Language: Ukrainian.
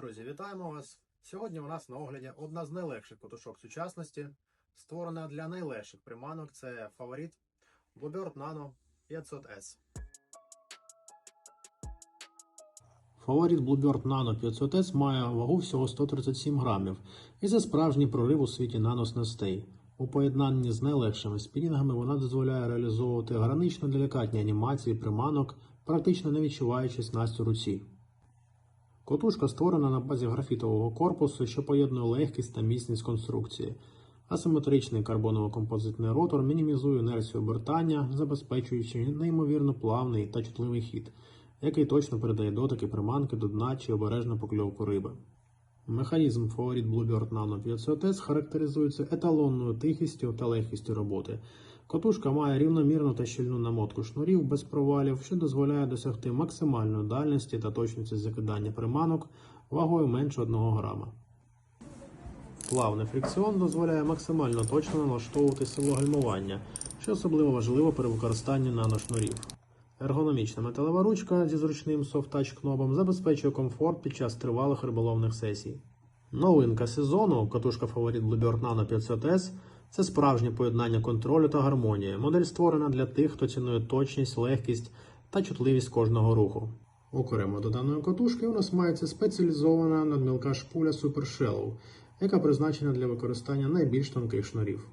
Друзі, вітаємо вас! Сьогодні у нас на огляді одна з найлегших котушок сучасності, створена для найлегших приманок. Це фаворит Bluebird Nano 500S. Фаворит Bluebird Nano 500S має вагу всього 137 грамів і це справжній прорив у світі наноснастей. У поєднанні з найлегшими спінінгами вона дозволяє реалізовувати гранично делікатні анімації приманок, практично не відчуваючи снасть у руці. Котушка створена на базі графітового корпусу, що поєднує легкість та міцність конструкції. Асиметричний карбоново-композитний ротор мінімізує інерцію обертання, забезпечуючи неймовірно плавний та чутливий хід, який точно передає дотики приманки до дна чи обережну покльовку риби. Механізм Favorit Bluebird Nano 500S характеризується еталонною тихістю та легкістю роботи. Котушка має рівномірну та щільну намотку шнурів без провалів, що дозволяє досягти максимальної дальності та точності закидання приманок вагою менше 1 грама. Плавний фрикціон дозволяє максимально точно налаштовувати силу гальмування, що особливо важливо при використанні наношнурів. Ергономічна металева ручка зі зручним софт-тач кнопом забезпечує комфорт під час тривалих риболовних сесій. Новинка сезону катушка фаворит Bluebird Nano 500S це справжнє поєднання контролю та гармонії. Модель створена для тих, хто цінує точність, легкість та чутливість кожного руху. Окремо до даної катушки у нас мається спеціалізована надмілка шпуля Super Shallow, яка призначена для використання найбільш тонких шнурів.